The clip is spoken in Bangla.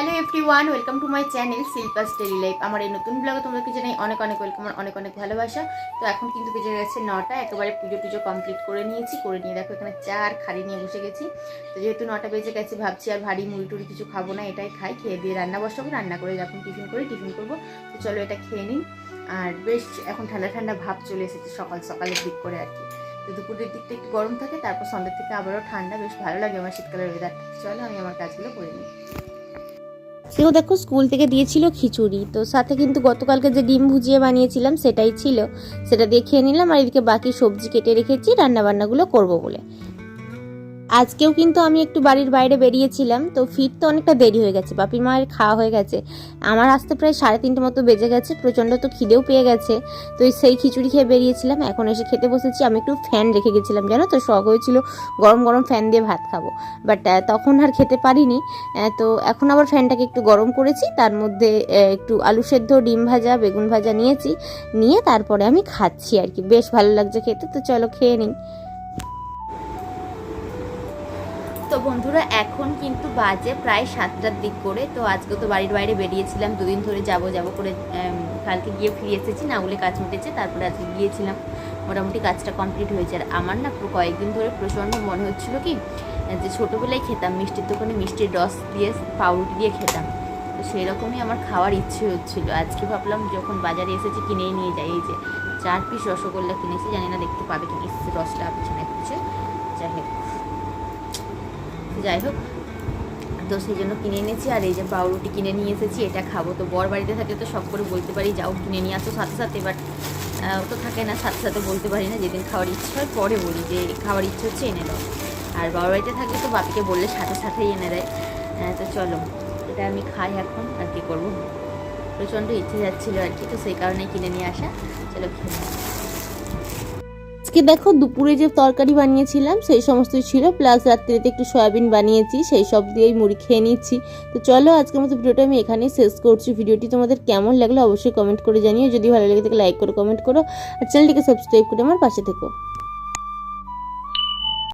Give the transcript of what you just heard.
Hello everyone welcome to my channel Shilpa's daily life আমার এই নতুন ব্লগে তোমাদেরকে জানাই অনেক অনেক ওয়েলকাম আর অনেক অনেক ভালোবাসা। তো এখন কিন্তু বেজে গেছে নটা, একেবারে পুজো টুজো কমপ্লিট করে নিয়েছি। করে নিয়ে দেখো এখানে চা আর খাড়ি নিয়ে বসে গেছি। তো যেহেতু নটা বেজে গেছে, ভাবছি আর ভারী মুড়ি টুড়ি কিছু খাব না, এটাই খাই। খেয়ে দিয়ে রান্না বসাবো, রান্না করে যখন টিফিন করি, টিফিন করব। তো চলো এটা খেয়ে নিন আর বেশ এখন ঠান্ডা ঠান্ডা ভাব চলে এসেছে সকাল সকালের দিক করে আর কি। তো দুপুরের দিকটা একটু গরম থাকে, তারপর সন্ধ্যের থেকে আবারও ঠান্ডা, বেশ ভালো লাগে আমার শীতকালের ওয়েদার চলো আমি আমার কাজগুলো করে নিই। সেও দেখো, স্কুল থেকে দিয়েছিল খিচুড়ি। তো সাথে কিন্তু গতকালকে যে ডিম ভুজিয়ে বানিয়েছিলাম, সেটাই ছিল। সেটা দিয়ে খেয়ে নিলাম, আর এদিকে বাকি সবজি কেটে রেখেছি রান্না বান্নাগুলো করব বলে। আজকেও কিন্তু আমি একটু বাড়ির বাইরে বেরিয়েছিলাম, তো ফিরতে অনেকটা দেরি হয়ে গেছে। বাপি মায়ের খাওয়া হয়ে গেছে। আমার আসতে প্রায় সাড়ে তিনটে মতো বেজে গেছে, প্রচণ্ড তো খিদেও পেয়ে গেছে। তো সেই খিচুড়ি খেয়ে বেরিয়েছিলাম, এখন এসে খেতে বসেছি। আমি একটু ফ্যান রেখে গেছিলাম, জানো তো? শখ হয়েছিল গরম গরম ফ্যান দিয়ে ভাত খাব। বাট তখন আর খেতে পারিনি। তো এখন আবার ফ্যানটাকে একটু গরম করেছি, তার মধ্যে একটু আলু সেদ্ধ, ডিম ভাজা, বেগুন ভাজা নিয়েছি। নিয়ে তারপরে আমি খাচ্ছি আর কি। বেশ ভালো লাগছে খেতে, তো চলো খেয়ে নিই। তো বন্ধুরা, এখন কিন্তু বাজে প্রায় সাতটার দিক করে। তো আজকে তো বাড়ির বাইরে বেরিয়েছিলাম, দুদিন ধরে যাব যাব করে কালকে গিয়ে ফিরে এসেছি, না বলে কাজ মিটেছে, তারপরে আজকে গিয়েছিলাম। মোটামুটি কাজটা কমপ্লিট হয়েছে। আর আমার না কয়েকদিন ধরে প্রচণ্ড মনে হচ্ছিল কি, যে ছোটোবেলায় খেতাম, মিষ্টির দোকানে মিষ্টির রস দিয়ে, পাউরুটি দিয়ে খেতাম। তো সেই রকমই আমার খাওয়ার ইচ্ছে হচ্ছিল। আজকে ভাবলাম যখন বাজারে এসেছি, কিনেই নিয়ে যাই। এই যে চার পিস রসগোল্লা কিনেছি, জানি না দেখতে পাবে এসেছি রসটা পিছনে হচ্ছে যাই হোক। যাই হোক তো সেই জন্য কিনে এনেছি আর এই যে পাউরুটি কিনে নিয়ে এসেছি এটা খাব। তো বর বাড়িতে থাকলে তো সব করে বলতে পারি যাও কিনে নিয়ে আসো সাথে সাথে। বাট তো থাকে না সাথে সাথে বলতে পারি না যেদিন খাওয়ার ইচ্ছে হয় পরে বলি যে খাওয়ার ইচ্ছে হচ্ছে এনে দাও। আর বাবার বাড়িতে থাকলে তো বাপিকে বললে সাথে সাথেই এনে দেয়। আহ, তো চলো এটা আমি খাই এখন আর কি করব? প্রচণ্ড ইচ্ছে যাচ্ছিল আর কি তো সেই কারণে কিনে নিয়ে আসা। চলো খেয়ে। আজকে দেখো দুপুরে যে তরকারি বানিয়েছিলাম, সেই সমস্ত ছিল প্লাস রাত্রিতে একটু সয়াবিন বানিয়েছি, সেই সব দিয়েই মুড়ি খেয়ে নিচ্ছি। তো চলো আজকের মতো ভিডিওটা আমি এখানেই শেষ করছি। ভিডিওটি তোমাদের কেমন লাগল অবশ্যই কমেন্ট করে জানিও। যদি ভালো লাগে থাকে লাইক করো কমেন্ট করো, আর চ্যানেলটিকে সাবস্ক্রাইব করে আমার পাশে থেকো।